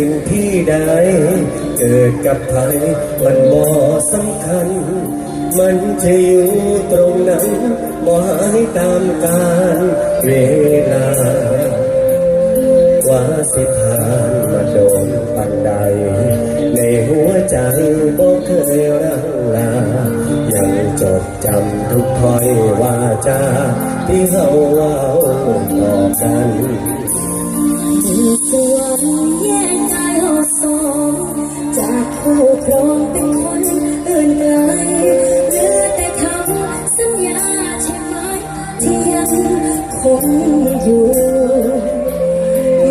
สิ่งที่ใดเกิดกับใครมันบ่สำคัญ มันจะอยู่ตรงนั้นบ่หายตามกาลเวลา ว่าสิผ่านมาโดนปันใด ในหัวใจบ่เคยรังลา ยังจดจำทุกถ้อยว่าจาที่เฮาเว้าบอกันส่วน อยู่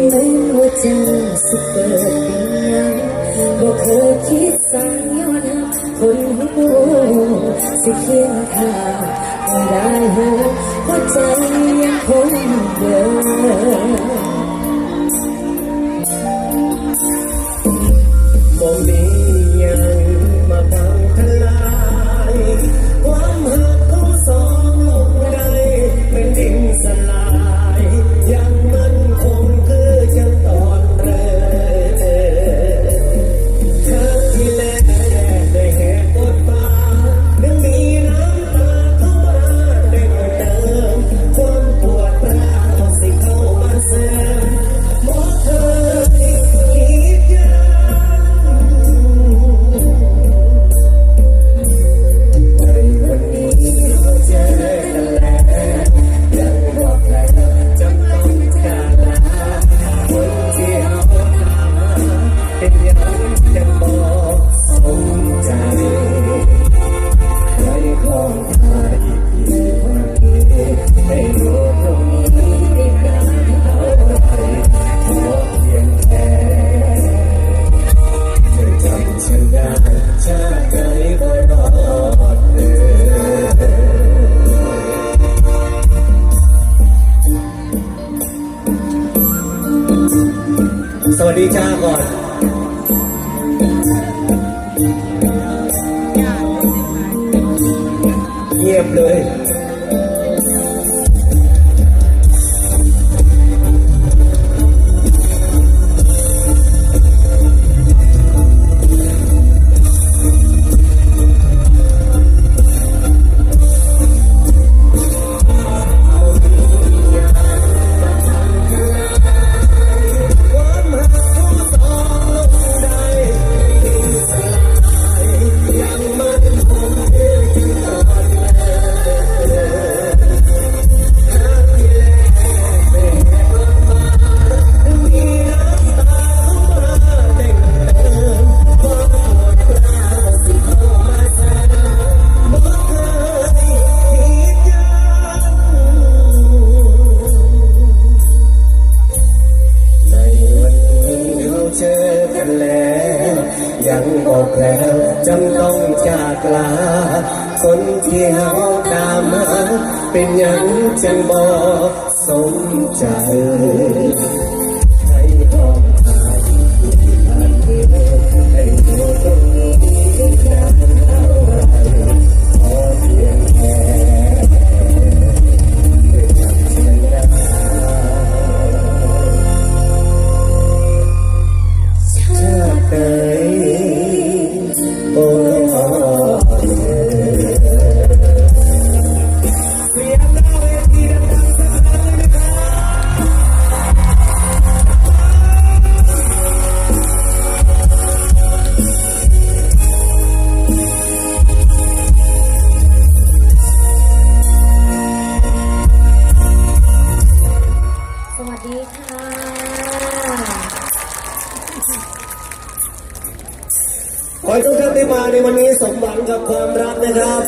ไม่ว่าจะสิเปิดเป็นยังบ่เคยคิดสั่งย้อนหักคนหูสิเคียงข้างไม่ได้หูหัวใจยังคงเดินบ่มี สวัสดีจ้าก่อนเงียบเลย บอกแล้วจำต้องจากลา คนที่เราตามหาเป็นอยังจังบอกสมใจ ในวันนี้สมหวังกับความรักนะครับ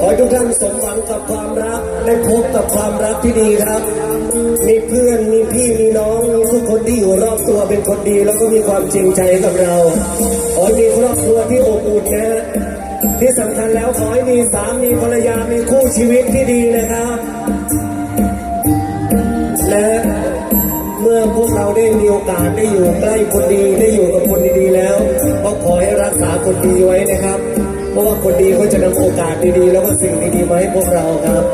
ขอทุกท่านสมหวังกับความรักได้พบกับความรักที่ดีครับ มีเพื่อนมีพี่มีน้องมีทุกคนที่อยู่รอบตัวเป็นคนดี แล้วก็มีความจริงใจกับเราขอมีครอบครัวที่อบอุ่นนะฮะที่สำคัญแล้วขอให้มีสามีภรรยามีคู่ชีวิตที่ดีนะครับ พวกเราได้มีโอกาสได้อยู่ใกล้คนดีได้อยู่กับคนดีๆแล้วก็ขอให้รักษาคนดีไว้นะครับ เพราะว่าคนดีก็จะนำโอกาสดีๆ แล้วก็สิ่งดีๆมาให้พวกเราครับ